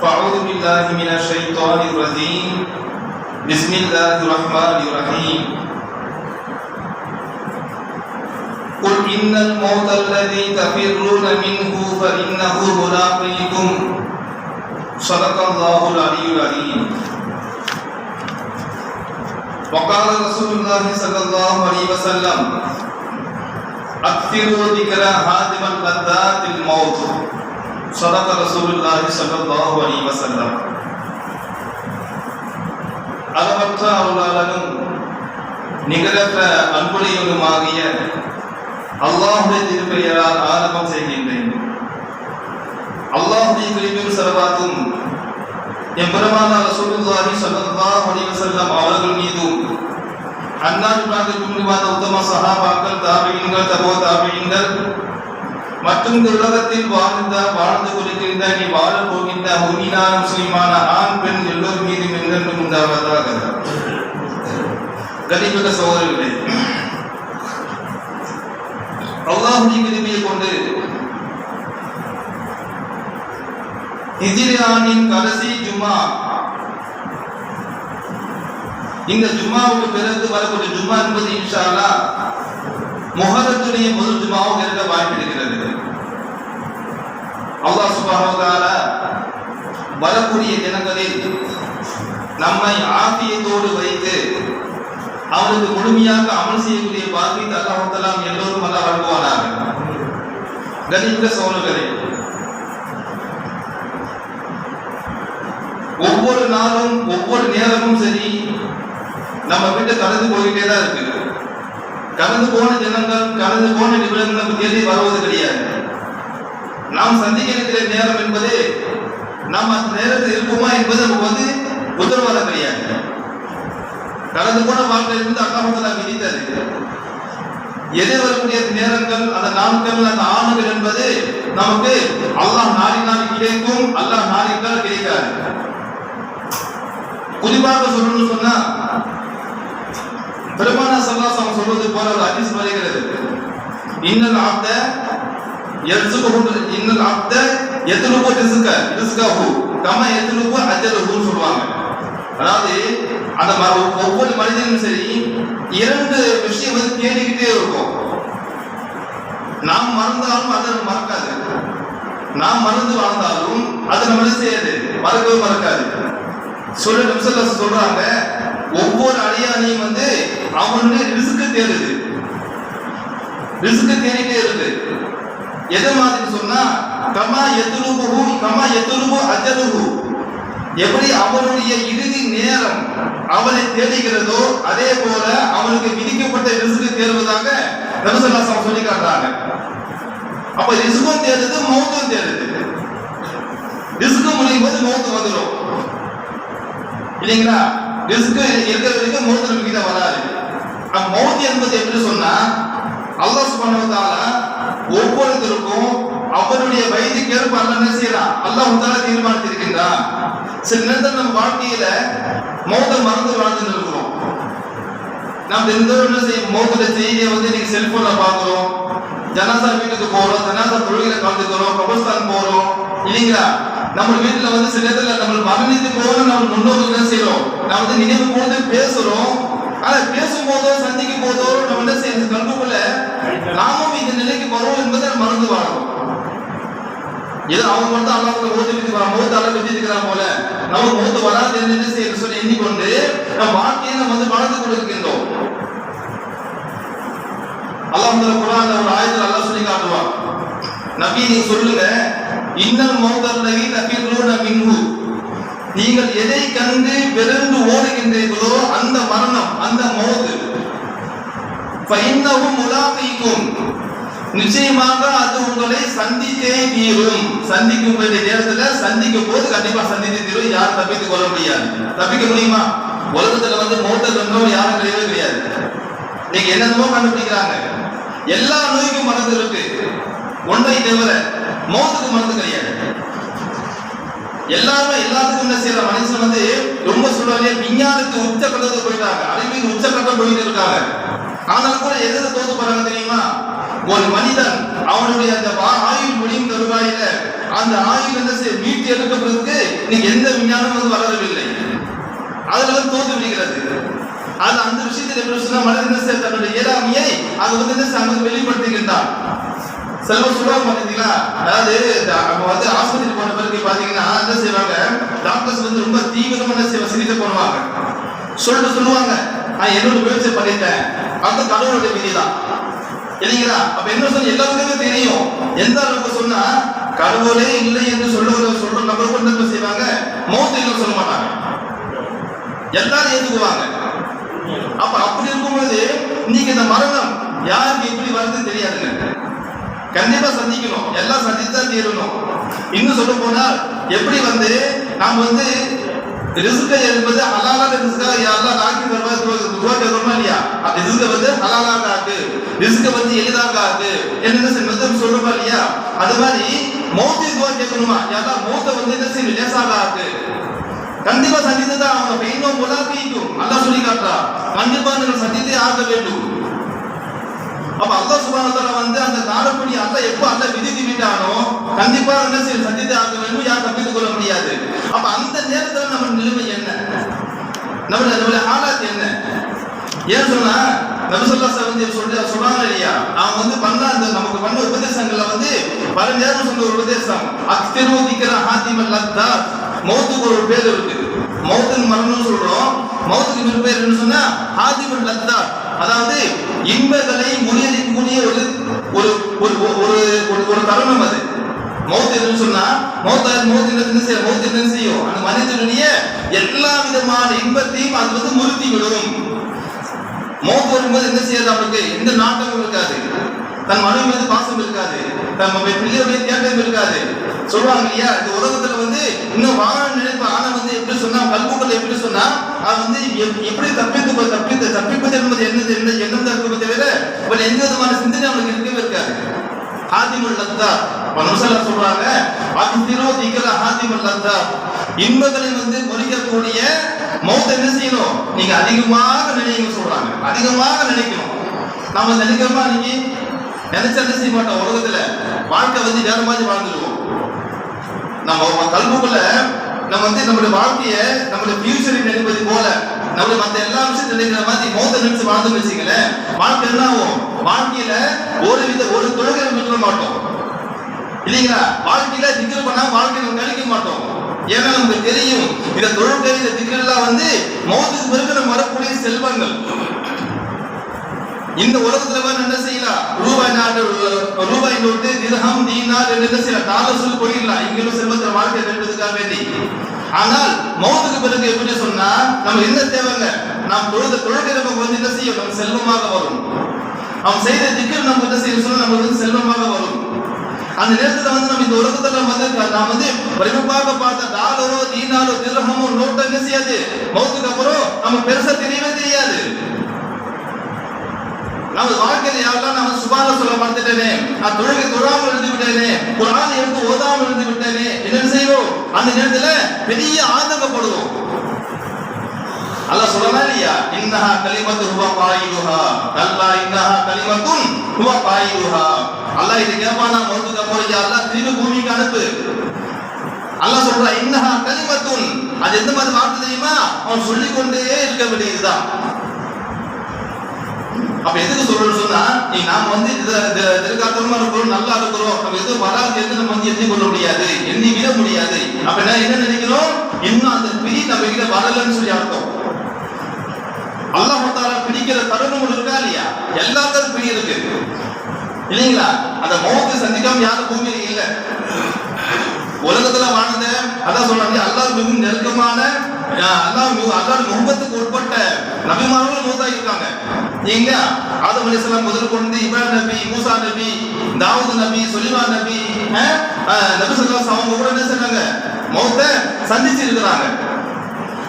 فأعوذ بالله من الشيطان الرجيم بسم الله الرحمن الرحيم قل إن الموت الذي تفرون منه فإنه ملاقيكم. صدق الله العلي العليم وقال رسول الله صلى الله عليه وسلم، أكثروا ذكر هادم اللذات الموت. صدق رسول الله صلى الله عليه وسلم அளவற்ற அருளாளனும் நிகரற்ற அன்புடையவனுமாகிய அல்லாஹுடைய திருப்பெயரால் ஆரம்பம் செய்கின்றேன் அல்லாஹுடைய கிருபையும் செலவாத்தும் எம்பெருமான ரசூலுல்லாஹி ஸல்லல்லாஹு அலைஹி வஸல்லம் அவர்கள் மீதும் அன்னார் பிராந்திற்கு வந்த உத்தம சஹாபாக்கள் தாபியின்கள் தபோ தாபியின்கள் மற்றும் இந்த உலகத்தில் வாழ்ந்த வாழ்ந்து கொண்டிருக்கின்ற நீ வாழ போகின்ற முன்னினான முஸ்லிமான ஆண் பெண் எல்லோர் மீதும் என்றென்றும் உண்டாவதாக கனிமிக சோதரர்களே அல்லாஹுடைய கிருமியை கொண்டு இஜிரியானின் கடைசி ஜுமா இந்த ஜுமாவுக்கு பிறகு வரக்கூடிய ஜுமா என்பது இன்ஷால்லா முகரத்துடைய முதல் ஜுமாவும் இருக்க வாய்ப்பு அல்லாஹ் சுப்ஹானஹு வரக்கூடிய தினங்களில் நம்மை ஆபியத்தோடு வைத்து அவனுக்கு முழுமையாக அமல் செய்யக்கூடிய பாக்கியத்தை அல்லாஹ் எல்லோரும் அல்ல வழங்குவானாக கனிமிக சோழர்களே ஒவ்வொரு நாளும் ஒவ்வொரு நேரமும் சரி நம்ம வீட்டை கலந்து போயிட்டே தான் இருக்கு கலந்து போன தினங்கள் கலந்து போன நிமிடங்கள் நம்ம தேடி வருவது கிடையாது. நாம் சந்திக்க இருக்கிற நேரம் என்பது நாம் அந்த நேரத்தில் இருப்போமா என்பது நமக்கு வந்து உத்தரவாதம் கிடையாது. கடந்து போன வாழ்க்கையிலிருந்து அக்காமத்தில் விதித்தது எதிர்வரக்கூடிய நேரங்கள் அந்த நாட்கள் அந்த ஆண்டுகள் என்பது நமக்கு அல்லாஹ் நாடினால் கிடைக்கும் அல்லாஹ் நாடினால் கிடைக்காது. குறிப்பாக சொல்லணும்னு சொன்னா பெருமான சல்லாசம் சொல்வது போல ஒரு அதிசம் வருகிறது. இன்னல் ஆப்த எர்சுகு இன்னல் ஆப்த எத்லுபு ரிஸ்க ரிஸ்கஹு கம எத்லுபு அஜலுஹுன்னு சொல்லுவாங்க. அதாவது அந்த ம- ஒவ்வொரு மனிதனும் சரி இரண்டு விஷயம் வந்து தேடிக்கிட்டே இருக்கும். நாம் மறந்தாலும் அதை மறக்காது. நாம் மறந்து வாழ்ந்தாலும் அது நம்ம செய்யாது? மறக்கவே மறக்காது. சொல்ல நிமிஷத்துல சொல்றாங்க ஒவ்வொரு அடியானையும் வந்து அவனுடைய ரிசுக்கு தேடுது. ரிசுக்கு தேடிட்டே இருக்கு. எது மாதிரி சொன்னா கமா எத்துருபு கமா எத்துருபு அஜருபு எப்படி அவனுடைய இறுதி நேரம் அவனை தேடுகிறதோ அதே போல அவனுக்கு விதிக்கப்பட்ட ரிஸ்க்கு தேடுவதாக நபிசல்லாசம் சொல்லி காட்டுறாங்க அப்ப ரிஸ்க்கும் தேடுது மௌத்தும் தேடுது. ரிஸ்க்கு முடியும் போது மௌத்து வந்துடும் இல்லைங்களா? ரிஸ்க் இருக்கிற வரைக்கும் மௌத்து நம்ம வராது. அப்ப மௌத் என்பது எப்படி சொன்னா அல்லாஹ் பண்ணுவதால ஒவ்வொருத்தருக்கும் அவருடைய வயதுக்கேற்ப அல்லாஹ் என்ன செய்யலாம் அல்லாஹ் தஆலா தீர்மானித்திருக்கின்றான். சில நேரத்தில் நம்ம வாழ்க்கையில மௌத்தை மறந்து வாழ்ந்துட்டு இருக்கிறோம். நாம் எந்த என்ன செய்யும் மௌத்துல செய்தியை வந்து இன்னைக்கு செல்போன்ல பாக்குறோம் ஜனாசா வீட்டுக்கு போறோம் ஜனாசா தொழுகையில கலந்துக்கிறோம் கபஸ்தான் போறோம். இல்லைங்களா? நம்ம வீட்டுல வந்து சில நேரத்துல நம்ம மரணித்து போறோம் நம்ம முன்னோர்கள் என்ன செய்யறோம் நான் வந்து நினைவு போது பேசுறோம். ஆனா பேசும் போதோ சந்திக்கும் போதோ நம்ம என்ன செய்யறது கல்புக்குள்ள நாமும் இந்த நிலைக்கு வரும் என்பதை மறந்து வாழணும் ஏதோ அவங்க மட்டும் அல்லாவுக்கு ஓதி விட்டு மூத்த விதிக்கிறான் போல. நம்ம மூத்த வராது என்ன செய்ய சொல்லி எண்ணிக்கொண்டு நம் வாழ்க்கையை நம்ம வந்து வாழ்ந்து கொண்டிருக்கின்றோம். அல்லாஹ் தஆலா குரான் ஒரு ஆயத்தில் அல்லாஹ் சொல்லி காட்டுவான். நபி நீ சொல்லுங்க இன்னல் மௌதல்லவி தபிருன மின்ஹு. நீங்கள் எதை கண்டு விரைந்து ஓடுகின்றீர்களோ அந்த மரணம் அந்த மௌது ஃபைன்னஹு முலாகீக்கும் நிச்சயமாக அது உங்களை சந்தித்தே தீரும். சந்திக்கும் வேண்டிய நேரத்துல சந்திக்கும் போது கண்டிப்பா சந்தித்து தீரும். யாரும் தப்பித்துக் கொள்ள முடியாது. தப்பிக்க முடியுமா? உலகத்துல வந்து மூத்த கண்டவங்க யாரும் கிடையவே கிடையாது. நீங்க என்னென்னமோ கண்டுபிடிக்கிறாங்க. எல்லா நோய்க்கும் மருந்து இருக்கு. ஒன்றை தவிர மோத்துக்கு மருந்து கிடையாது. எல்லாருமே எல்லாத்துக்கும் என்ன செய்யற மனுஷன் வந்து ரொம்ப சொல்றாங்க விஞ்ஞானத்துக்கு உச்ச கட்டத்துக்கு போயிட்டாங்க. அறிவியல் உச்ச கட்டம் போயிட்டு இருக்காங்க. ஆனாலும் கூட எதிர தோத்து போறாங்க தெரியுமா? ஒரு மனிதன் அவனுடைய அந்த ஆயுள் முடியும் தருவாயில அந்த ஆயுள் என்ன மீட்டு எடுக்கப்படுறதுக்கு நீங்க எந்த விஞ்ஞானம் வந்து வளரவில்லை. அதுல வந்து தோத்து விடுகிறது. அது அந்த விஷயத்தில் எப்படி சொன்னா மனிதன் என்ன தன்னுடைய இயலாமையை அது வந்து என்ன செய்ய அங்க வெளிப்படுத்துகின்றான். செல்வ சொல்லுவாங்க பாத்தீங்களா அதாவது நம்ம அவங்க வந்து ஆஸ்பத்திரி போன பிறகு பாத்தீங்கன்னா என்ன செய்வாங்க? டாக்டர்ஸ் வந்து ரொம்ப தீவிரமான சிகிச்சை பண்ணுவாங்க சொல்லிட்டு சொல்லுவாங்க. நான் என்னோட முயற்சி பண்ணிட்டேன். அந்த கடவுளுடைய விதிதான். இல்லைங்களா? அப்ப என்ன சொல்ல எல்லாருக்குமே தெரியும். எந்த அளவுக்கு சொன்னா கடவுளே இல்லை என்று சொல்லுவத சொல்ற நபர் கொண்டு என்ன செய்வாங்க? மௌத்த இல்லை சொல்ல மாட்டாங்க. எல்லாரும் ஏத்துக்குவாங்க. அப்ப அப்படி இருக்கும்போது இன்னைக்கு இந்த மரணம் யாருக்கு எப்படி வருதுன்னு தெரியாதுங்க. கண்டிப்பா சந்திக்கணும். எல்லாம் சந்தித்து தான் தீரணும். இன்னும் சொல்ல போனால் எப்படி வந்து நாம் வந்து ரிஸ்க் என்பது ஹலாலான ரிஸ்கா யாரெல்லாம் ஆக்கி தருவா துவா இல்லையா அந்த ரிஸ்க வந்து ஹலாலாக ஆக்கு ரிஸ்க வந்து எளிதாக ஆக்கு என்னென்ன சொல்றோமா இல்லையா அது மாதிரி மௌத்தை துவா கேட்கணுமா யாரெல்லாம் மௌத்தை வந்து என்ன செய்யும் லேசாக ஆக்கு கண்டிப்பா சந்தித்து தான் அவங்க பெயினும் முலாக்கிக்கும் அல்லாஹ் சொல்லி காட்டுறா கண்டிப்பா நீங்கள் சந்தித்தே ஆக வேண்டும் அப்ப அல்லாஹ் சுப்ஹானஹு வந்து அந்த காலப்படி அல்லாஹ் எப்போ அல்லாஹ் விதித்து விட்டானோ கண்டிப்பா என்ன செய்யும் சந்தித்து ஆக வேண்டும் யார் தப்பித்துக் கொள்ள முடியாது அப்ப அந்த நேரத்தை நம்ம நிலைமை என்ன? நம்ம நம்மளுடைய ஹாலாத் என்ன? ஏன் சொன்னா நபி சவந்தி சொல்லி சொல்றாங்க இல்லையா? அவன் வந்து பண்ண அந்த நமக்கு பண்ண உபதேசங்கள்ல வந்து பல நேரம் சொன்ன ஒரு உபதேசம். அக்திரு திக்ர ஹாத்திமல் லத்தாத் மௌத்துக்கு ஒரு பேர் இருக்கு. மௌத்துக்கு மரணம்னு சொல்றோம். மௌத்துக்கு இன்னொரு பேர் என்ன சொன்னா ஹாத்திமல் லத்தாத் அதாவது இன்பங்களை முறியடிக்கக்கூடிய ஒரு ஒரு ஒரு ஒரு ஒரு ஒரு தருணம் அது. மௌத் என்று சொன்னா மௌத்தா மௌத் என்ன செய்யும் மௌத் என்ன செய்யும் அந்த மனிதனுடைய எல்லா விதமான இன்பத்தையும் அது வந்து முறுத்தி விடும். மௌத் வரும்போது என்ன செய்யாது அவனுக்கு எந்த நாட்டமும் இருக்காது. தன் மனைவி மீது பாசம் இருக்காது. தன் பிள்ளையுடைய தேட்டம் இருக்காது. சொல்லுவாங்க இல்லையா? இந்த உலகத்துல வந்து இன்னும் வாழ நினைப்பு ஆனா வந்து எப்படி சொன்னா கல்புகள் எப்படி சொன்னா அது வந்து எப்- எப்படி தப்பித்து தப்பித்து தப்பிப்பது என்பது என்னது என்ன எண்ணம் தவிர ஒரு எந்த விதமான சிந்தனை அவனுக்கு இருக்கவே இருக்காது. ஹாதிமுல் லத்தா மனுஷால சொல்றாங்க அதிரோ திகர ஹாதிமுல் லத்தா இன்பங்களை வந்து முறிக்கக்கூடிய மௌத்த என்ன செய்யணும்? நீங்க அதிகமாக நினைங்க சொல்றாங்க. அதிகமாக நினைக்கணும். நம்ம நினைக்கிறோமா நீங்க நினைச்சா என்ன செய்ய மாட்டோம் உலகத்துல? வாழ்க்கை வந்து வேற மாதிரி வாழ்ந்துருவோம். நம்ம கல்புக்குள்ள நம்ம வந்து நம்மளுடைய வாழ்க்கைய நம்மளுடைய ஃபியூச்சரை நினைப்பது போல நம்ம மத்த எல்லா விஷயத்தையும் நினைக்கிற மாதிரி மோத நினைச்சு வாழ்ந்து வச்சுங்களேன் வாழ்க்கை என்ன ஆகும்? வாழ்க்கையில ஒரு வித ஒரு தொழுகை விட்டுற மாட்டோம். இல்லைங்களா? வாழ்க்கையில திக்கிற பண்ணா வாழ்க்கையை நம்ம கழிக்க மாட்டோம். ஏன்னா நமக்கு தெரியும் இந்த தொழுகை இந்த திக்கிற எல்லாம் வந்து மோதத்துக்கு பிறகு நம்ம வரக்கூடிய செல்வங்கள். இந்த உலகத்துல வேற என்ன செய்யலாம் ரூபாய் நாடு ரூபாய் நோட்டு திரகம் தீனார் என்ன செய்யலாம் டாலர் போயிடலாம் இங்கிலும் செல்வத்தில் வாழ்க்கை வென்றதுக்காக வேண்டி. ஆனால் மௌத்துக்கு பிறகு எப்படி சொன்னா நம்ம என்ன தேவைங்க நாம் தொழுத தொழுகை நமக்கு வந்து என்ன செய்யும் நம்ம செல்வமாக வரும். அவன் செய்த திக்கு நம்ம என்ன செய்ய சொன்னா நமக்கு வந்து செல்வமாக வரும். அந்த நேரத்துல வந்து நம்ம இந்த உலகத்துல வந்து நாம் வந்து பிரமிப்பாக பார்த்த டாலரோ தீனாரோ திரகமோ நோட்டோ என்ன செய்யாது? மௌத்துக்கு அப்புறம் நம்ம பெருசா தெரியவே தெரியாது. நம்ம வாழ்க்கையில யாரெல்லாம் நம்ம சுபான சொல்ல மறந்துட்டேனே நான் தொழுகை தொழாமல் இருந்து விட்டேனே குரான் எடுத்து ஓதாமல் இருந்து விட்டேனே என்ன செய்வோம்? அந்த நேரத்துல பெரிய ஆதங்கப்படுவோம். அல்ல சொல்லலாம் இல்லையா? இன்னஹா கலிமத்து ஹுவ பாயுஹா கல்லா இன்னஹா கலிமத்தும் ஹுவ பாயுஹா அல்லாஹ் இது கேட்பானா மௌத்துக்கு அப்புறம் யா அல்லாஹ் பூமிக்கு அனுப்பு. அல்லாஹ் சொல்றா இன்னஹா கலிமத்துன். அது எந்த மாதிரி வார்த்தை தெரியுமா? அவன் சொல்லிக் கொண்டே இருக்க வேண்டியதுதான். அப்ப எதுக்கு சொல்றேன்னு சொன்னா நீ நாம வந்து திருக்காத்தமா இருக்கிறோம் நல்லா இருக்கிறோம். நம்ம எதுவும் வராது எது நம்ம வந்து எண்ணி கொள்ள முடியாது. எண்ணி விட முடியாது. அப்ப நான் என்ன நினைக்கிறோம்? இன்னும் அந்த பிரி நம்ம கிட்ட வரலன்னு சொல்லி அர்த்தம். அல்லாஹ் தாலா பிடிக்கிற தருணம் இருக்கா இல்லையா? எல்லாத்துக்கும் பிடி இருக்கு. இல்லைங்களா? அந்த மௌத்து சந்திக்காம யாரும் பூமியில இல்ல. உலகத்துல வாழ்ந்த அதான் சொல்றாங்க அல்லாஹ் மிகவும் நெருக்கமான அல்லாஹ் அல்லாஹ் முகத்துக்கு உட்பட்ட நபிமார்களும் மூத்தா இருக்காங்க நீங்க ஆதம் அலிஸ்லாம் முதல் கொண்டு இப்ராஹிம் நபி மூசா நபி தாவூத் நபி சுலிமா நபி நபி ஸல்லல்லாஹு அவங்க கூட என்ன செய்றாங்க மௌத்த சந்திச்சு இருக்கிறாங்க.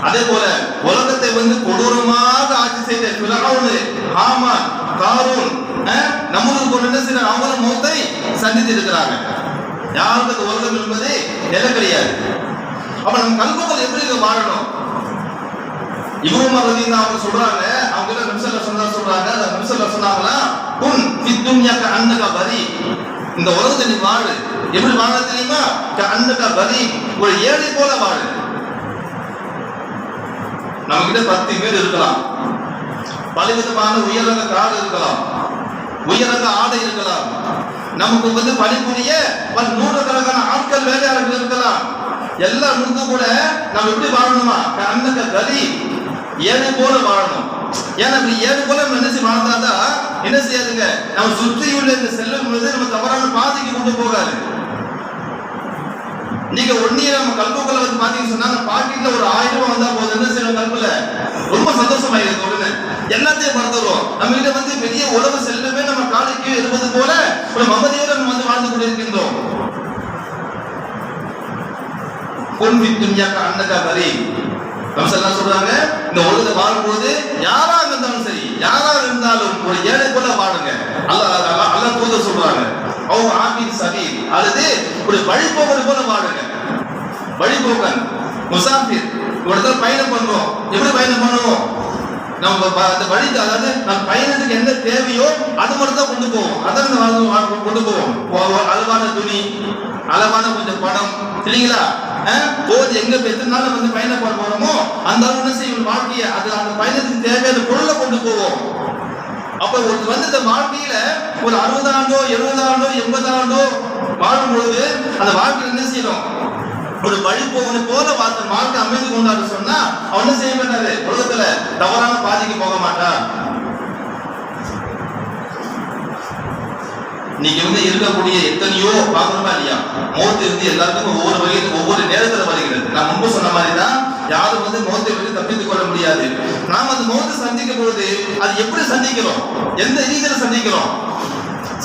அதே போல உலகத்தை வந்து கொடூரமாக ஆட்சி செய்த பிலாவுனு ஹாமான் காரூன் நம்மளுக்கு கொண்டு என்ன செய்யறாங்க அவங்களும் மௌத்தை சந்தித்து இருக்கிறாங்க. யாருக்கு அந்த உலகம் என்பது நிலை கிடையாது. அப்ப நம்ம கல்பங்கள் எப்படி இதை வாழணும்? இவரும் ரதினா அவங்க சொல்றாங்க. அவங்க கிட்ட நிமிஷம் சொன்னா சொல்றாங்க. அந்த நிமிஷம் சொன்னாங்களா? உன் வித்துன்யாக்க அன்னக பரி. இந்த உலகத்தை நீ வாழு. எப்படி வாழ தெரியுமா? க அன்னக ஒரு ஏழை போல வாழு. நம்ம கிட்ட பத்து பேர் இருக்கலாம். பலவிதமான உயரங்க காடு இருக்கலாம். உயரங்க ஆடை இருக்கலாம். நமக்கு வந்து பணிபுரிய பல நூற்றுக்கணக்கான ஆட்கள் வேலையாளர்கள் இருக்கலாம். எல்லாம் இருந்து கூட நம்ம எப்படி வாழணுமா? அந்த கதி ஏது போல வாழணும். ஏன்னா ஏது போல நம்ம வாழ்ந்தாதான் என்ன செய்யாதுங்க? நம்ம சுற்றியுள்ள இந்த செல்லும் பொழுது நம்ம தவறான பாதைக்கு கொண்டு போகாது. நீங்க ஒன்னிய நம்ம கல்புக்குள்ள வந்து பாத்தீங்கன்னு சொன்னா அந்த பாக்கெட்ல ஒரு ஆயிரம் ரூபாய் வந்தா போதும். என்ன செய்யணும் கல்புல? ரொம்ப சந்தோஷமாயிருக்கு உடனே. எல்லாத்தையும் மறந்துடுவோம். நம்ம கிட்ட வந்து பெரிய உலக செல்லுமே நம்ம காலைக்கு இருப்பது போல ஒரு மமதியோட நம்ம வந்து வாழ்ந்து கொண்டிருக்கின்றோம் பொன் வித்துன்யாக்க அன்னக்கா வரி. கம்சல்லாம் சொல்றாங்க இந்த உலகத்தை வாழும்போது யாராக இருந்தாலும் சரி யாராக இருந்தாலும் ஒரு ஏழை போல வாழுங்க. அல்லாஹ் அல்லாஹ் தூத சொல்றாங்க. அவங்க ஆபின் சபி அல்லது ஒரு வழிபோக்கர் போல வாழுங்க. வழிபோக்கன் முசாஃபிர் ஒரு இடத்துல பயணம் பண்றோம் எப்படி பயணம் பண்ணுவோம்? நம்ம ப- அந்த வழி அதாவது நம்ம பயணத்துக்கு என்ன தேவையோ அது மட்டும் தான் கொண்டு போவோம். அதான் கொண்டு போவோம். அளவான துணி அளவான கொஞ்சம் பணம். சரிங்களா போது எங்க இப்ப எத்தனை நாள் வந்து பயணம் பண்ண போறோமோ அந்த அளவு என்ன செய்யும்? வாழ்க்கையை அது அந்த பயணத்துக்கு தேவையான பொருளை கொண்டு போவோம். அப்ப ஒரு வந்து இந்த வாழ்க்கையில ஒரு அறுபது ஆண்டோ எழுபது ஆண்டோ எண்பது ஆண்டோ வாழும் பொழுது அந்த வாழ்க்கையில என்ன செய்யணும்? ஒரு வழி போவனை போல வாழ்ந்த வாழ்க்கை அமைந்து கொண்டாடு சொன்னா அவன் என்ன செய்ய மாட்டாரு? உலகத்துல தவறான பாதைக்கு போக மாட்டான் இன்னைக்கு வந்து இருக்கக்கூடிய எத்தனையோ பார்க்கணுமா இல்லையா? மௌத்து இருந்து எல்லாத்துக்கும் ஒவ்வொரு வகையில் ஒவ்வொரு நேரத்துல வருகிறது. நான் முன்பு சொன்ன மாதிரி தான் யாரும் வந்து மௌத்தை விட்டு தப்பித்துக் கொள்ள முடியாது. நாம் அந்த மௌத்தை சந்திக்கும் பொழுது அது எப்படி சந்திக்கிறோம்? எந்த ரீதியில சந்திக்கிறோம்?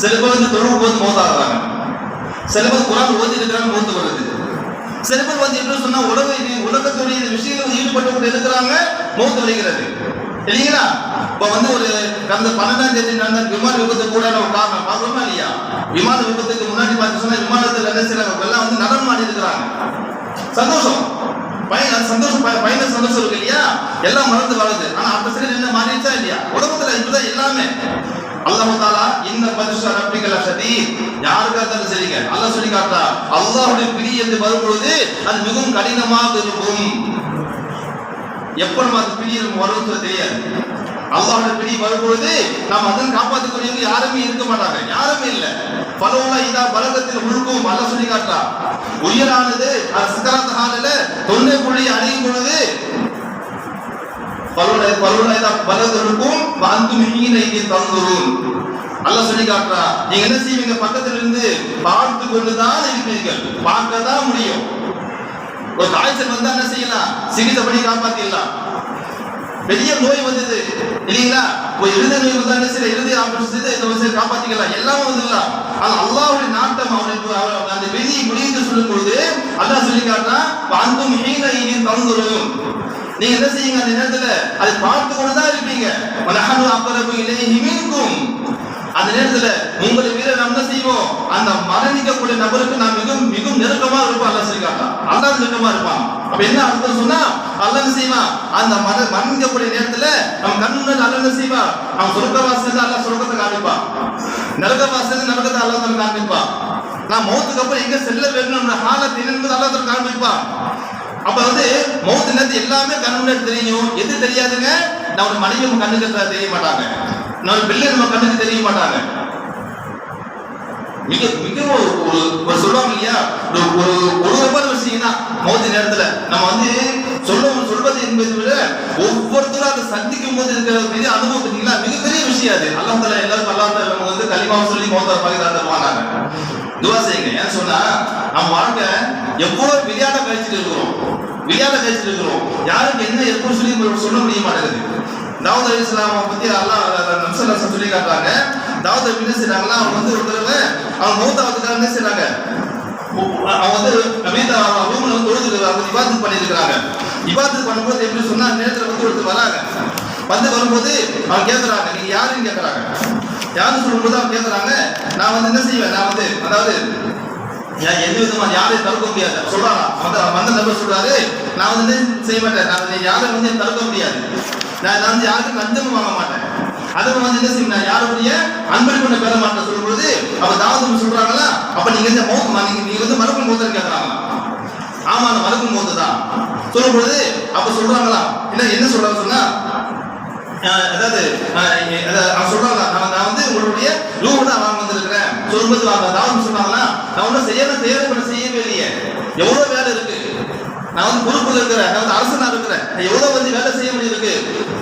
சில பேர் வந்து தொழுவு போது மௌத்தாகிறாங்க. சில பேர் குரான் ஓதி இருக்கிறாங்க மௌத்து வருது சில பேர் வந்து எப்படி சொன்னா உலக உலகத்துடைய விஷயங்கள் ஈடுபட்டு கொண்டு இருக்கிறாங்க மௌத்து வருகிறது. இல்லைங்களா? இப்ப வந்து ஒரு கடந்த பன்னெண்டாம் தேதி நடந்த விமான விபத்து கூட நம்ம காரணம் பார்க்கணுமா இல்லையா? விமான விபத்துக்கு முன்னாடி பார்த்து சொன்னா விமானத்துல என்ன செய்யறாங்க? எல்லாம் வந்து நடனம் ஆடி இருக்கிறாங்க. சந்தோஷம். பயன் சந்தோஷம். பய- பயண சந்தோஷம் இருக்கு இல்லையா? எல்லாம் மறந்து வருது ஆனா அந்த சைடு என்ன மாறிடுச்சா இல்லையா? உலகத்துல இப்படிதான் எல்லாமே. அல்லாஹ் தாலா இந்த பரிசு ரப்பிக்கல சதி யாருக்கா இருந்தாலும் சரிங்க. அல்லாஹ் சொல்லி காட்டா அல்லாஹுடைய பிரி என்று வரும்பொழுது அது மிகவும் கடினமாக இருக்கும். எப்ப நம்ம அந்த பிடி நம்ம வருவது தெரியாது. அல்லாஹ்வுடைய பிடி வரும்பொழுது நாம் அதன் காப்பாற்றக்கூடியவங்க யாருமே இருக்க மாட்டாங்க. யாருமே இல்லை. பலவுல இதா பலகத்தில் முழுக்கும் அல்லாஹ் சொல்லி காட்டா உயரானது அது சிக்கராத்த தொண்டை புள்ளி அடையும் பொழுது பலவுல பலவுல இதா பலகத்திற்கும் வந்து மிகின இங்கே தந்துரும் அல்லாஹ் சொல்லி காட்டுறா. நீங்க என்ன செய்வீங்க? பக்கத்துல இருந்து பார்த்து கொண்டுதான் இருப்பீர்கள். பார்க்க தான் முடியும். ஒரு காய்ச்சல் வந்தா என்ன செய்யலாம்? சிகிச்சை பண்ணி காப்பாத்திடலாம். பெரிய நோய் வந்தது இல்லைங்களா? ஒரு இருதய நோய் வந்தா என்ன செய்யல இருதய ஆபரேஷன் செய்து இந்த விஷயம் காப்பாத்திக்கலாம். எல்லாமே வந்துடலாம். ஆனா அல்லாவுடைய நாட்டம் அவனுக்கு அவர் அந்த வெளியை முடிந்து சொல்லும் பொழுது அல்லாஹ் சொல்லி காட்டினா அந்தும் ஹீன இனி தந்துரும் நீங்க என்ன செய்யுங்க அந்த நேரத்துல? அதை பார்த்து கொண்டுதான் இருப்பீங்க வனஹனு அக்ரபு இலைஹி மின்கும். அந்த நேரத்துல உங்களை மீது நாம் என்ன செய்வோம்? அந்த மரணிக்கக்கூடிய நபருக்கு நாம் மிகவும் மிகவும் நெருக்கமா இருப்போம் அல்ல சொல்லிக்காட்டா. காட்டான் நெருக்கமா இருப்பான். அப்ப என்ன அர்த்தம் சொன்னா அல்ல என்ன செய்வான்? அந்த மர மரணிக்கக்கூடிய நேரத்துல நம்ம கண் முன்னாடி அல்லாஹ் என்ன செய்வான் அவன் சொர்க்கவாசல் அல்ல சொர்க்கத்தை காமிப்பான் நரகவாசல் நரகத்தை அல்லாஹ் தஆலா காமிப்பான் நான் மௌத்துக்கு அப்புறம் எங்க செல்ல வேணும்ன்ற ஹாலத் என்னன்னு அல்லாதன் தஆலா காமிப்பான் அப்ப வந்து மௌத்து நேரத்து எல்லாமே கண் முன்னாடி தெரியும். எது தெரியாதுங்க? நம்ம மனைவி கண்ணுக்கு தெரிய மாட்டாங்க. நான் பிள்ளை நம்ம கண்ணுக்கு தெரிய மாட்டாங்க. மிக மிக ஒரு ஒரு சொல்லுவாங்க இல்லையா? ஒரு ஒரு ஒரு ஒருவர் விஷயம் நேரத்துல நம்ம வந்து சொல்ல சொல்வது என்பதை விட ஒவ்வொருத்தரும் அதை சந்திக்கும் போது இருக்கிற பெரிய அனுபவம் பார்த்தீங்களா? மிகப்பெரிய விஷயம் அது. அல்லாஹ் தலா எல்லாரும் அல்லாஹ் தலா நம்ம வந்து கலிமாவும் சொல்லி மோதல் பகிர்ந்து தருவாங்க துவா செய்யுங்க. ஏன்னு சொன்னா நம்ம வாழ்க்கை எவ்வளவு விளையாட கழிச்சுட்டு இருக்கிறோம். விளையாட கழிச்சிட்டு இருக்கிறோம். யாருக்கு என்ன எப்போ சொல்லி சொல்ல முடிய மாட்டேங்குது? தாவூத் அலி இஸ்லாமை பத்தி அல்லாஹ் நம்சல்ல சொல்லி காட்டுறாங்க. தாவூத் அலி என்ன செய்றாங்களா அவங்க வந்து ஒரு தடவை அவங்க மௌத்தாவதுக்காக என்ன செய்யறாங்க அவங்க வந்து நபீதா ரூம்ல வந்து தொழுது அவங்க இபாதத் பண்ணியிருக்கிறாங்க இபாத்து பண்ணும்போது எப்படி சொன்னா நேரத்தில் வந்து ஒருத்தர் வராங்க. வந்து வரும்போது அவங்க கேட்கறாங்க நீங்க யாருன்னு கேட்கறாங்க யாருன்னு சொல்லும்போது அவங்க கேட்கறாங்க நான் வந்து என்ன செய்வேன்? நான் வந்து அதாவது எந்த விதமா? யாரையும் தடுக்க முடியாது. சொல்றாங்க. அந்த வந்த நபர் சொல்றாரு நான் வந்து செய்ய மாட்டேன். நான் யாரை வந்து தடுக்க முடியாது. நான் நான் வந்து யாருக்கும் லஞ்சமும் வாங்க மாட்டேன். அதை வந்து என்ன செய்யும் நான் யாருடைய அன்பளிப்பு பெற மாட்டேன். சொல்லும்போது அப்ப தாவதம் சொல்றாங்களா அப்ப நீங்க இந்த மௌத் நீங்க நீங்க வந்து மறுக்கும் போது கேட்கறாங்க ஆமா அந்த மறுக்கும் போது தான். சொல்லும் பொழுது அப்ப சொல்றாங்களா? என்ன என்ன சொல்றாங்க சொன்னா அதாவது சொல்றாங்களா? நான் வந்து உங்களுடைய ரூம் தான் சொல்லும்போது அவங்க சொன்னாங்கன்னா நான் ஒன்றும் செய்யணும் தேர்வு பண்ண செய்யவே இல்லையே. எவ்வளவு வேலை இருக்கு? நான் வந்து பொறுப்புல இருக்கிறேன் நான் வந்து அரசனா இருக்கிறேன். நான் எவ்வளவு வந்து வேலை செய்ய வேண்டியிருக்கு?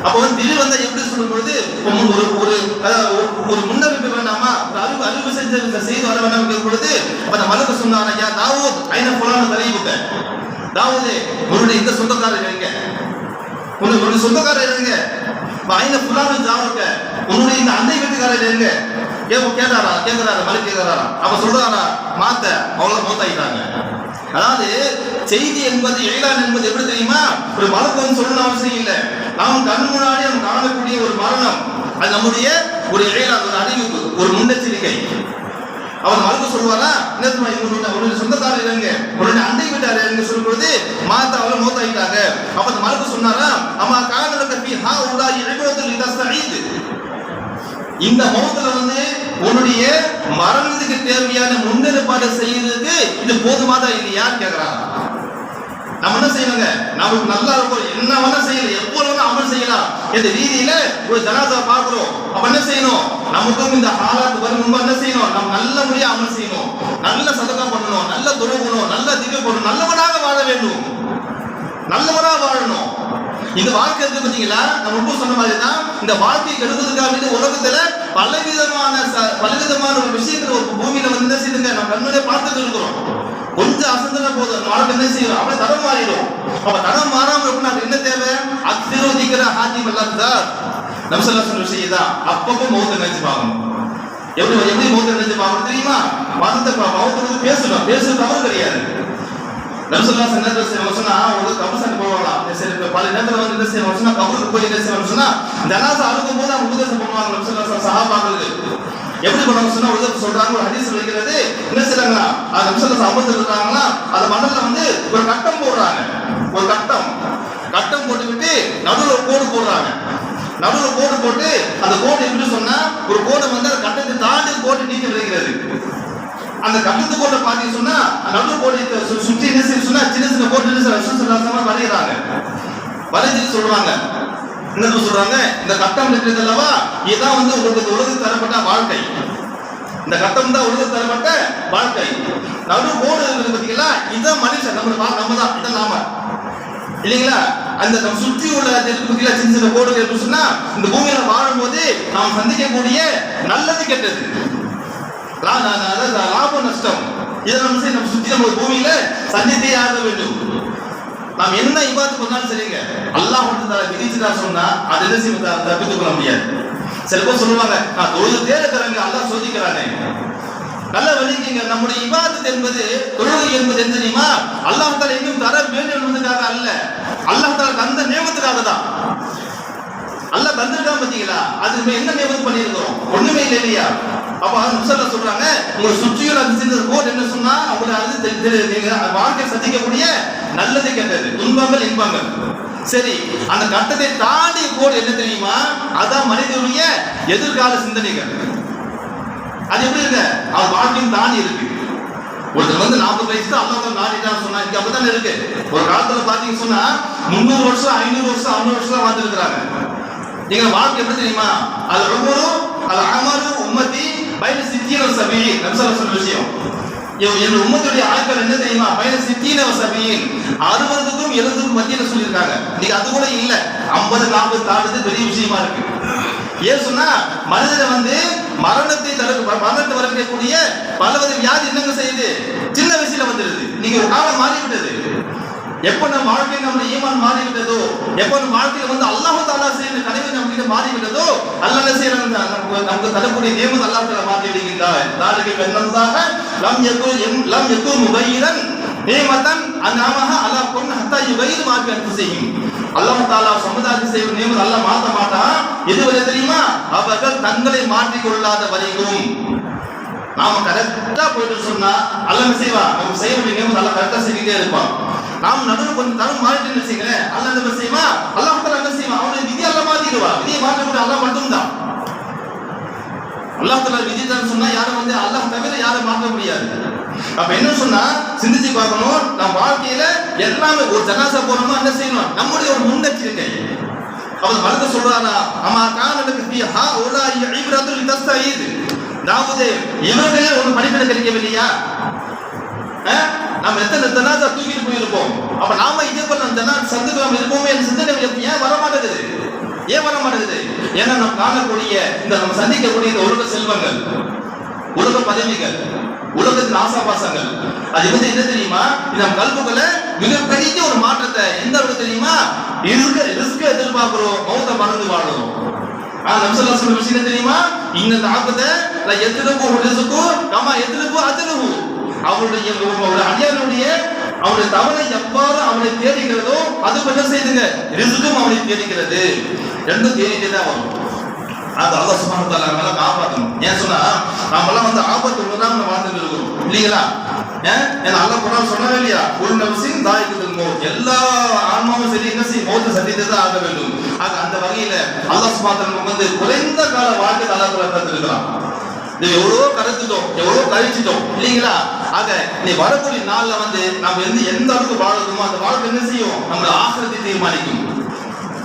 அப்போ வந்து திடீர் வந்தா எப்படி சொல்லும் பொழுது ஒரு ஒரு ஒரு அதாவது ஒரு- ஒரு முன்னறிவிப்பு வேண்டாமா? ஒரு அறிவு அறிவு செஞ்ச செய்து வர வேண்டாம் கேட்கும் பொழுது அந்த மலக்கு சொன்னாங்க ஐயா தாவூத் ஐநா புலான தலைவிட்டேன் தாவூதே உன்னுடைய இந்த சொந்தக்காரர் எங்க? உன்னுடைய சொந்தக்காரர் எங்க? ஐநா புலான ஜாவுக்க. உன்னுடைய இந்த அண்டை வீட்டுக்காரர் எங்க? கேட்ப கேட்டாரா கேட்கிறாரா மலை கேட்கிறாரா அப்ப சொல்றாரா மாத்த அவ்வளவு மூத்தாயிட்டாங்க. அதாவது செய்தி என்பது எழிலான் என்பது எப்படி தெரியுமா? ஒரு மலக்கு வந்து அவசியம் இல்லை. நாம் கண் முன்னாடி நம்ம காணக்கூடிய ஒரு மரணம். அது நம்முடைய ஒரு எழிலான் ஒரு அறிவிப்பு ஒரு முன்னெச்சரிக்கை. அவர் மறுக்க சொல்வாரா? என்ன உன்னுடைய சொந்தக்காரர் இல்லைங்க. உன்னுடைய அண்டை வீட்டார் என்று சொல்லும்போது மாத்தா அவளை மோத்தாயிட்டாங்க. அப்ப அந்த சொன்னாரா? அம்மா காரணம் கப்பி ஹா உடா இழைப்பத்தில் இதஸ்தஈது இந்த முகத்துல வந்து உன்னுடைய மரணத்துக்கு தேவையான முன்னேற்பாடு செய்யறதுக்கு இது போதுமாதா இல்லையா கேக்குறாங்க. நம்ம என்ன செய்யணுங்க? நமக்கு நல்லா இருக்கும் என்ன வேணா செய்யலாம். எப்போ வேணா அமல் செய்யலாம். இந்த ரீதியில ஒரு ஜனாதா பார்க்கிறோம். அப்ப என்ன செய்யணும்? நமக்கும் இந்த ஹாலாத் வரும் என்ன செய்யணும்? நம்ம நல்ல முறையா அமல் செய்யணும். நல்ல சதக்கம் பண்ணணும். நல்ல துறவணும் நல்ல திகை பண்ணணும். நல்லவனாக வாழ வேண்டும். நல்லவனாக வாழணும். இந்த வாழ்க்கை இருக்கு பார்த்தீங்களா? நம்ம ரொம்ப சொன்ன மாதிரி தான் இந்த வாழ்க்கையை கெடுக்கிறதுக்காக வேண்டி உலகத்துல பலவிதமான பலவிதமான ஒரு விஷயங்கள் ஒரு பூமியில வந்து என்ன செய்யுங்க நம்ம கண்ணுடைய பார்த்துட்டு இருக்கிறோம். கொஞ்சம் அசந்தன போதும். வாழ்க்கை என்ன செய்யும்? அப்படியே தடம் மாறிடும். அப்ப தடம் மாறாம இருக்கணும் அது என்ன தேவை? அத்திரோதிக்கிற ஹாத்தி மல்லாத்தார் நம்சல்லா சொன்ன விஷயம் தான் அப்பப்போ மௌத்த நினைச்சு பார்க்கணும். எப்படி எப்படி மௌத்த நினைச்சு பார்க்கணும் தெரியுமா? மதத்தை மௌத்த பேசணும். பேசுறது தவறு கிடையாது. நபிசுல்லா சன்னத்தில் செய்வாங்க சொன்னா ஒரு கபர் சண்டை சரி பல நேரத்துல வந்து என்ன செய்வாங்க சொன்னா கபருக்கு போய் என்ன செய்வாங்க சொன்னா ஜனாசா அழுகும் போது அவங்க உபதேசம் பண்ணுவாங்க. நபிசுல்லா சஹாபாக்களுக்கு. எப்படி பண்ணுவாங்க சொன்னா உதவி சொல்றாங்க ஒரு ஹதீஸ் வைக்கிறது என்ன செய்றாங்க அது நபிசுல்லா அமர்ந்து இருக்காங்கன்னா அந்த மணல்ல வந்து ஒரு கட்டம் போடுறாங்க. ஒரு கட்டம். கட்டம் போட்டுக்கிட்டு நடுவில் கோடு போடுறாங்க. நடுவில் கோடு போட்டு அந்த கோடு எப்படி சொன்னா ஒரு கோடு வந்து அந்த கட்டத்தை தாண்டி கோடு நீக்கி விளைகிறது. அந்த கட்டத்து கோட்டை பார்த்தீங்க சொன்னா நடுவு கோட்டை சுற்றி என்ன செய்ய சொன்னா சின்ன சின்ன கோட்டை என்ன வரைகிறாங்க வரைஞ்சிட்டு சொல்றாங்க. என்ன சொல்றாங்க? இந்த கட்டம் இருக்கிறது அல்லவா? இதுதான் வந்து உங்களுக்கு உலகத்துக்கு தரப்பட்ட வாழ்க்கை. இந்த கட்டம் தான் உலகத்துக்கு தரப்பட்ட வாழ்க்கை. நடு கோடு இருக்குது பாத்தீங்களா? இதுதான் மனுஷன் நம்ம நம்ம தான் இதான் நாம. இல்லைங்களா? அந்த நம்ம சுற்றி உள்ள இருக்கு சின்ன சின்ன கோடுகள் சொன்னா இந்த பூமியில வாழும்போது நாம் சந்திக்கக்கூடிய நல்லது கெட்டது. லாபம் நஷ்டம். இதை நம்ம நம்ம சுத்தி நம்ம பூமியில சந்தித்தே ஆக வேண்டும். நாம் என்ன இபாத்து பண்ணாலும் சரிங்க. அல்லாஹ் மட்டும் தான் விதிச்சுட்டா சொன்னா அது என்ன செய்ய தப்பித்துக் கொள்ள முடியாது. சில பேர் சொல்லுவாங்க நான் தொழுது தேடுறேங்க அல்லாஹ் சோதிக்கிறானே. நல்ல வழிக்குங்க நம்முடைய இபாதத் என்பது தொழுகை என்பது என்ன தெரியுமா? அல்லாஹ் தால எங்கும் தர வேண்டும் அல்ல. அல்லாஹ் தால தந்த நியமத்துக்காக தான். அல்லாஹ் தந்திருக்கான் பார்த்தீங்களா அது என்ன நியமத்து பண்ணியிருக்கிறோம்? ஒண்ணுமே இல்லையா? அப்ப அது முசல்ல சொல்றாங்க உங்களை சுற்றியும் அந்த சின்ன கோட் என்ன சொன்னா உங்களை அது தெ- நீங்க வாழ்க்கை சந்திக்கக்கூடிய நல்லது கெட்டது. துன்பங்கள் இன்பங்கள். சரி அந்த கட்டத்தை தாண்டி கோடு என்ன தெரியுமா? அதான் மனிதனுடைய எதிர்கால சிந்தனைகள். அது எப்படி இருக்கு? அவன் வாழ்க்கையும் தாண்டி இருக்கு. ஒருத்தர் வந்து நாற்பது வயசு தான் அல்லாஹ் நாடிட்டான்னு சொன்னா இங்க அப்படித்தானே இருக்கு? ஒரு காலத்துல பாத்தீங்க சொன்னா முந்நூறு வருஷம் ஐநூறு வருஷம் அறுநூறு வருஷம் வாழ்ந்துருக்கிறாங்க நீங்க வாழ்க்கை எப்படி தெரியுமா? அது ரொம்ப அது அமரு உம்மதி பயிர் சித்தியன சபையில் நம்சல சொன்ன விஷயம். என் என் உம்மத்துடைய ஆட்கள் என்ன தெரியுமா? பயண சித்தீன சபையில் அறுபதுக்கும் எழுபதுக்கும் மத்தியில் சொல்லியிருக்காங்க. இன்னைக்கு அது கூட இல்லை. ஐம்பது நாற்பது தாண்டது பெரிய விஷயமா இருக்கு. ஏன் சொன்னா மனிதனை வந்து மரணத்தை தடுக்க மரணத்தை வரக்கூடிய பலவகை வியாதி என்னங்க செய்யுது? சின்ன வயசுல வந்துடுது. நீங்க ஒரு காலம் மாறிவிட்டது. எப்போ நம்ம வாழ்க்கையில் நம்முடைய ஈமான் மாறிவிட்டதோ? எப்போ நம்ம வாழ்க்கையில வந்து அல்லாஹ் தாலா செய்யற கனவு நம்ம கிட்ட மாறிவிட்டதோ? அல்லாஹ் செய்யற நமக்கு நமக்கு தரக்கூடிய நியமம் அல்லாஹ் தாலா மாற்றி விடுகின்றார் நாளைக்கு வெண்ணந்தாக லம் எது எம் லம் எது முகையிரன் நியமத்தன் அந்நாமக அல்லாஹ் பொண்ணு ஹத்தா யுகைர் மாற்றி செய்யும். அல்லாஹ் தாலா சமுதாயத்தை செய்யும் நியமம் அல்லாஹ் மாற்ற மாட்டான். எதுவரை தெரியுமா? அவர்கள் தங்களை மாற்றிக் கொள்ளாத வரைக்கும் நாம கரெக்டா போயிட்டு சொன்னா அல்ல செய்வா செய்வான்? நம்ம செய்ய வேண்டிய நியமம் நல்லா கரெக்டா செஞ்சுட்டே இருப்பான். நாம் நடுவில் கொஞ்சம் தரம் மாறிட்டு வச்சுங்களேன் அல்ல என்ன செய்வான் அல்லாஹ் தாலா என்ன செய்வா? அவனுடைய விதி அல்ல மாத்திடுவா. விதியை மாற்றக்கூடிய அல்லாஹ் மட்டும்தான். அல்லாஹ் தாலா விதி தான் சொன்னா யாரும் வந்து அல்லாஹ் தவிர யாரும் மாற்ற முடியாது. அப்ப என்ன சொன்னா? சிந்திச்சு பார்க்கணும். நம் வாழ்க்கையில எல்லாமே ஒரு ஜனாசா போறோமா என்ன செய்யணும்? நம்முடைய ஒரு முன்னெச்சரிக்கை. அவர் மனதை சொல்றாரா? அம்மா கானலுக்கு ஃபீ ஹா உலாஇ இப்ரத்துல் தஸ்தஈத் தாவூதே இவர்களே ஒரு படிப்பினை கிடைக்கவில்லையா நம்ம எத்தனை ஜனாசா தூக்கிட்டு போயிருப்போம்? அப்ப நாம இது பண்ண நம்ம சந்துக்கு சந்துக்கலாம் இருப்போமே என்ற சிந்தனை ஏன் வர மாட்டேங்குது ஏன் வர மாட்டேங்குது ஏன்னா நம்ம காணக்கூடிய இந்த நம்ம சந்திக்கக்கூடிய இந்த உலக செல்வங்கள் உலக பதவிகள் உலகத்தின் ஆசாபாசங்கள் அது வந்து என்ன தெரியுமா? நம் நம்ம கல்புகளை மிகப்பெரிய ஒரு மாற்றத்தை எந்த அளவுக்கு தெரியுமா? இருக்க ரிஸ்க எதிர்பார்க்கிறோம் மௌத்த மறந்து வாழும். ஆனா நம்சல்லா சொல்ற விஷயம் என்ன தெரியுமா? இந்த தாக்கத்தை எத்திரப்பு ரிசுக்கு நம்ம எத்திரப்பு அதிரவு அவருடைய ஒரு அடியாருடைய அவருடைய தவறை எவ்வாறு அவனை தேடிக்கிறதோ அது என்ன செய்துங்க? ரிசுக்கும் அவனை தேடுகிறது. ரெண்டும் தேடிட்டே தான் வரும். அது அல்லாஹ் சுப்ஹானஹு வ தஆலா ஏன் சொன்னா நாமெல்லாம் வந்து ஆபத்து உள்ளதா நம்ம வாழ்ந்துட்டு இருக்கிறோம். இல்லீங்களா? ஏன்? ஏன்னா அல்லாஹ் குர்ஆன் சொன்னவே இல்லையா? ஒரு நபிசின் தாய்க்கு மௌத். எல்லா ஆன்மாவும் சரி என்ன செய்யும்? மௌத்தை சந்தித்து தான் ஆக வேண்டும். ஆக அந்த வகையில அல்லாஹ் சுப்ஹானஹு வ வந்து குறைந்த கால வாழ்க்கை அல்லாஹ் தஆலா இது எவ்வளவோ கருத்துட்டோம் எவ்வளவோ கழிச்சிட்டோம். இல்லைங்களா? ஆக நீ வரக்கூடிய நாள்ல வந்து நம்ம வந்து எந்த அளவுக்கு வாழணுமோ அந்த வாழ்க்கை என்ன செய்யும்? நம்ம ஆசிரத்தை தீர்மானிக்கும்.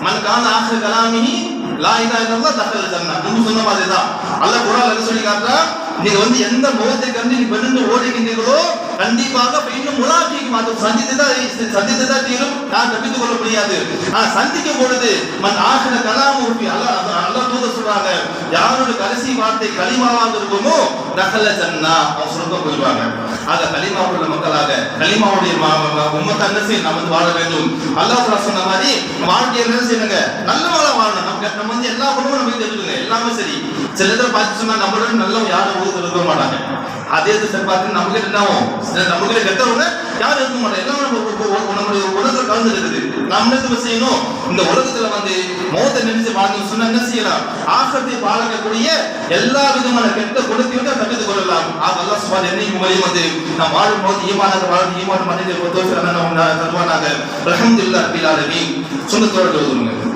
மன் ஆசிர ஆخر கலாமிஹி லா இலாஹ இல்லல்லாஹ் தஹல் சொன்ன மாதிரி தான் அல்ல குர்ஆன்ல என்ன சொல்லி காட்டா நீங்க வந்து எந்த முகத்தை கண்டு நீ பெருந்து ஓடுகின்றீர்களோ கண்டிப்பாக இன்னும் முலாபிக்கு மாற்றும் சந்தித்து தான் சந்தித்து தான் தீரும். நான் தப்பித்துக் கொள்ள முடியாது. ஆனா சந்திக்கும் பொழுது மண் ஆசிர கலாம் உறுப்பி அல்லாஹ் அல்ல தூத சொல்றாங்க யாரோட கடைசி வார்த்தை களிமாவாக இருக்குமோ தகல ஜன்னா அவங்க சொர்க்கம் போயிடுவாங்க ஆக களிமா உள்ள மக்களாக கலிமாவுடைய உம்மத்தை என்ன நம்ம வந்து வாழ வேண்டும். அல்லாஹ் தஆலா சொன்ன மாதிரி வாழ்க்கையில என்ன செய்யணுங்க. நல்ல வாழ வாழணும். நம்ம நம்ம வந்து எல்லா குடும்பமும் நம்ம தெரிஞ்சுக்கங்க எல்லாமே சரி. சில இதை பார்த்து சொன்னா நம்மளோட நல்லவங்க யாரும் ஊருக்கு இருக்க மாட்டாங்க. அதே இதை பார்த்து நமக்கு என்ன ஆகும்? சில நமக்கு கெட்டவங்க யாரும் இருக்க மாட்டோம் எல்லாம் நம்ம ஒ- நம்முடைய உலகத்தில் கலந்து இருக்குது நாம் என்ன செய்யணும்? இந்த உலகத்துல வந்து மௌத்தை நினைச்சு வாழ்ந்து சொன்னா என்ன செய்யலாம்? ஆசத்தை பாழக்கூடிய எல்லா விதமான கெட்ட குணத்தையும் தப்பித்துக் கொள்ளலாம். அதெல்லாம் சுமார் சுபான் முறையும் வந்து நாம் வாழும் போது ஈமானாக வாழ்ந்து ஈமான மனிதர்கள் தோற்று தருவானாக. அலமதுல்லா பிலாலமி சொந்தத்தோடு எழுதுங்க